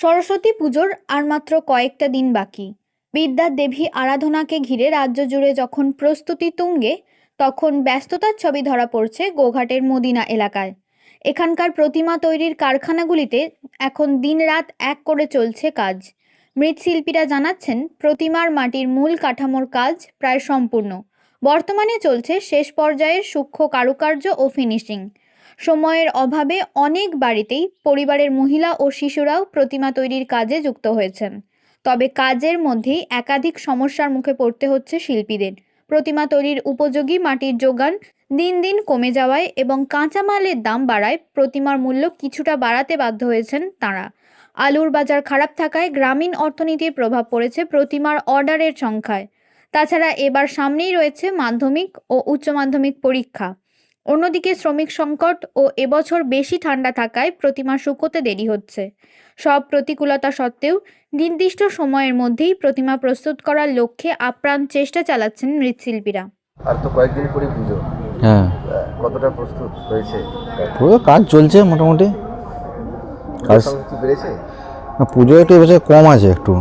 সরস্বতী পুজোর আর মাত্র কয়েকটা দিন বাকি। বিদ্যা দেবী আরাধনাকে ঘিরে রাজ্য জুড়ে যখন প্রস্তুতি তুঙ্গে, তখন ব্যস্ততার ছবি ধরা পড়ছে গোঘাটের মদিনা এলাকায়। এখানকার প্রতিমা তৈরির কারখানাগুলিতে এখন দিনরাত এক করে চলছে কাজ। মৃৎশিল্পীরা জানাচ্ছেন, প্রতিমার মাটির মূল কাঠামোর কাজ প্রায় সম্পূর্ণ। বর্তমানে চলছে শেষ পর্যায়ের সূক্ষ্ম কারুকার্য ও ফিনিশিং। সময়ের অভাবে অনেক বাড়িতেই পরিবারের মহিলা ও শিশুরাও প্রতিমা তৈরির কাজে যুক্ত হয়েছেন। তবে কাজের মধ্যেই একাধিক সমস্যার মুখে পড়তে হচ্ছে শিল্পীদের। প্রতিমা তৈরির উপযোগী মাটির যোগান দিন দিন কমে যাওয়ায় এবং কাঁচামালের দাম বাড়ায় প্রতিমার মূল্য কিছুটা বাড়াতে বাধ্য হয়েছেন তাঁরা। আলুর বাজার খারাপ থাকায় গ্রামীণ অর্থনীতির প্রভাব পড়েছে প্রতিমার অর্ডারের সংখ্যায়। তাছাড়া এবার সামনেই রয়েছে মাধ্যমিক ও উচ্চ মাধ্যমিক পরীক্ষা। অন্যদিকে শ্রমিক সংকট ও এবছর বেশি ঠান্ডা থাকায় প্রতিমা শুকোতে দেরি হচ্ছে। সব প্রতিকূলতা সত্ত্বেও নির্দিষ্ট সময়ের মধ্যেই প্রতিমা প্রস্তুত করার লক্ষ্যে আপ্রাণ চেষ্টা চালাচ্ছেন মৃৎশিল্পীরা। আর তো কয়েকদিন পরে পুজো। হ্যাঁ। কতটা প্রস্তুত হয়েছে? পুরো কাজ চলছে মোটামুটি। কাজ বেড়েছে? না, পুজো একটু এবছর কম আছে একটু।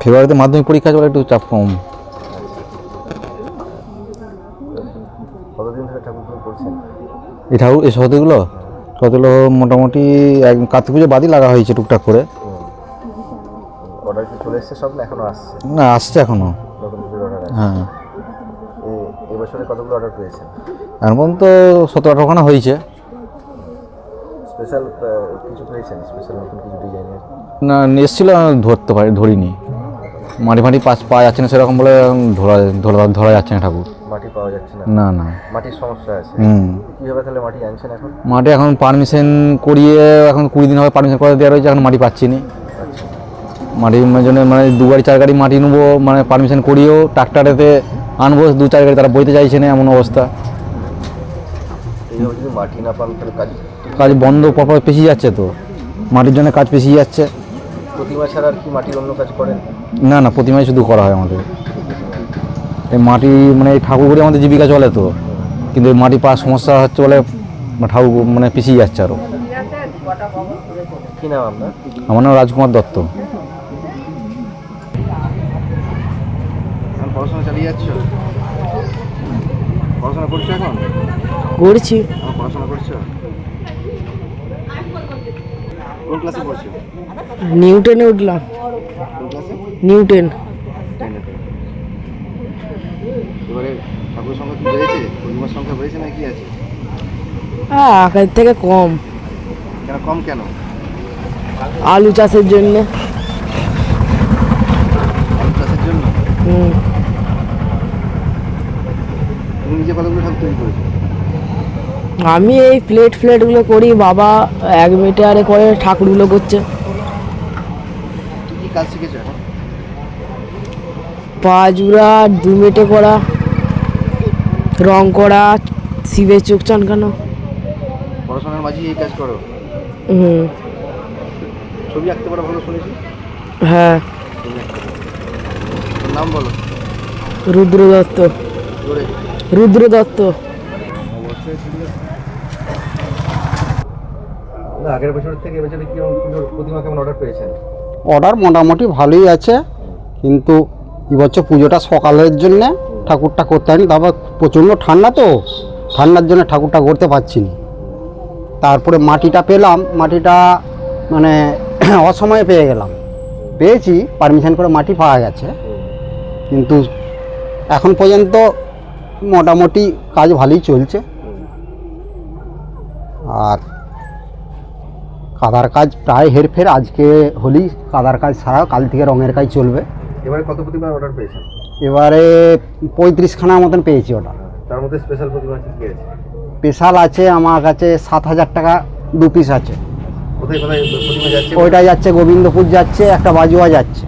ফেব্রুয়ারিতে মাধ্যমিক পরীক্ষা চলে একটু চাপ কম কতদিন ধরে ঠাকুর পুজো করছেন এই ঠাকুর এই সতীগুলো সতীগুলো মোটামুটি এক কার্তিক পুজো বাদই লাগা হয়েছে টুকটাক করে। অর্ডার কি চলে এসছে সব না এখনও আসছে? না আসছে এখনও। হ্যাঁ। এবছরে কতগুলো অর্ডার পেয়েছেন? এখন পর্যন্ত সতেরো আঠারোখানা হয়েছে। স্পেশাল কিছু পেয়েছেন? স্পেশাল নতুন কিছু ডিজাইনের না এসেছিল ধরতে পারি ধরিনি। মাটি ফাটি পাশ পাওয়া যাচ্ছে না সেরকম বলে ধরা ধরা ধরা যাচ্ছে না ঠাকুর। মাটি পাওয়া যাচ্ছে না? না না। মাটির সমস্যা আছে? কীভাবে তাহলে মাটি আনছেন এখন? মাটি এখন পারমিশন করিয়ে এখন কুড়ি দিন হবে পারমিশন করে দেওয়া রয়েছে এখন মাটি পাচ্ছি না। আচ্ছা। মাটির জন্য মানে দু গাড়ি চার গাড়ি মাটি নেব মানে পারমিশন করিয়েও ট্রাক্টারেতে আনব দু চার গাড়ি তারা বইতে চাইছে না এমন অবস্থা। মাটি না পান কাজ কাজ বন্ধ পরপর পেছিয়ে যাচ্ছে তো। মাটির জন্য কাজ পেছিয়ে যাচ্ছে। প্রতিমা ছাড়া আর কি মাটির অন্য কাজ করেন? না না প্রতিমাই শুধু করা হয় আমাদের। এই মাটি মানে এই ঠাকুরগুলি আমাদের জীবিকা চলে তো। কিন্তু এই মাটি পাওয়ার সমস্যা হচ্ছে বলে ঠাকুর মানে পিছিয়ে যাচ্ছে আরও আমার নাম রাজকুমার দত্ত। এখন পড়াশোনা চালিয়ে যাচ্ছ? পড়াশোনা করছ এখন? করছি। পড়াশোনা করছ? কোন ক্লাসে পড়ছো? নিউটনে উঠলাম। কোন ক্লাসে নিউটন। এবারে ঠাকুর সংখ্যা কি বেড়েছে? প্রতিমার সংখ্যা বেড়েছে না কি আছে? আগের থেকে কম। কেন কম কেন? আলু চাষের জন্য। আলু চাষের জন্য? হুম। তুমি নিজে কতগুলো ঠাকুর তৈরি করেছ? আমি এই প্লেট ফ্লেটগুলো করি বাবা এক মিটারে করে ঠাকুরগুলো করছে। পাঁচুরা দু মেটে করা রং করা শিবের চোখ পড়াশোনার এই কাজ করো? হুম। ছবি আঁকতে পারো ভালো শুনেছি? হ্যাঁ। নাম বলো। রুদ্র দত্ত রুদ্র দত্ত আগের বছর থেকে এবছরে কীরকম পুজোর প্রতিমা কেমন অর্ডার পেয়েছেন? অর্ডার মোটামুটি ভালোই আছে, কিন্তু এবছর পুজোটা সকালের জন্যে ঠাকুরটা করতে হয়নি, তারপর প্রচণ্ড ঠান্ডা তো, ঠান্ডার জন্য ঠাকুরটা করতে পারছি না তারপরে মাটিটা পেলাম, মাটিটা মানে অসময়ে পেয়ে গেলাম। পেয়েছি, পারমিশন করে মাটি পাওয়া গেছে, কিন্তু এখন পর্যন্ত মোটামুটি কাজ ভালোই চলছে। আর কাদার কাজ প্রায় হেরফের আজকে হলেই কাদার কাজ ছাড়া কাল থেকে রঙের কাজ চলবে। এবারে কত প্রতিমার অর্ডার পেয়েছেন? এবারে পঁয়ত্রিশখানার মতন পেয়েছি ওটা তার মধ্যে স্পেশাল প্রতিমা কি আছে? স্পেশাল আছে আমার কাছে সাত হাজার টাকা দু পিস আছে। প্রতিমা ওইটা যাচ্ছে গোবিন্দপুর যাচ্ছে একটা বাজুয়া যাচ্ছে।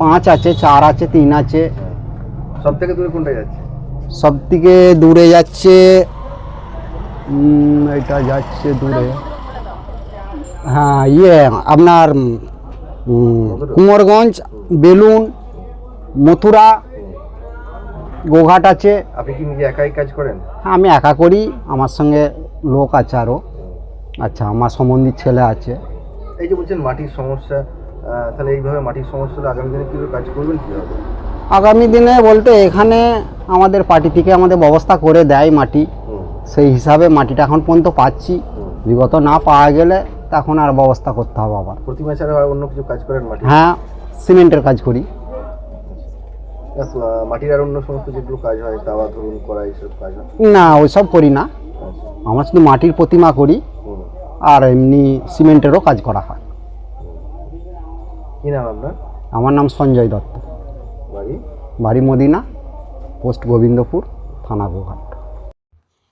পাঁচ আছে চার আছে তিন আছে। সব থেকে দূরে কোনটা যাচ্ছে? সব থেকে দূরে যাচ্ছে এটা যাচ্ছে দূরে। হ্যাঁ ইয়ে আপনার কুমারগঞ্জ বেলুন মথুরা গোঘাট আছে। আপনি কি নিজে একাই কাজ করেন? হ্যাঁ, আমি একা করি আমার সঙ্গে লোক আছে আরও আচ্ছা আমার সম্বন্ধীর ছেলে আছে। এই যে বলছেন মাটির সমস্যা তাহলে এইভাবে মাটির সমস্যা আগামী দিনে কীভাবে কাজ করবেন কীভাবে? আগামী দিনে বলতে এখানে আমাদের পার্টি থেকে আমাদের ব্যবস্থা করে দেয় মাটি। সেই হিসাবে মাটিটা এখন পর্যন্ত পাচ্ছি। বিগত না পাওয়া গেলে তখন আর ব্যবস্থা করতে হবে আবার। প্রতিমা ছাড়া আর অন্য কিছু কাজ করেন মাটি? হ্যাঁ সিমেন্টের কাজ করি। মাটির আর অন্য সমস্ত যেগুলো কাজ হয় দাওয়া ধরুন করা এইসব কাজ হয়? না ওইসব করি না। আমরা শুধু মাটির প্রতিমা করি আর এমনি সিমেন্টেরও কাজ করা হয়। কী নাম আপনার? আমার নাম সঞ্জয় দত্ত। বাড়ি? বাড়ি মদিনা পোস্ট গোবিন্দপুর থানা গোঘাট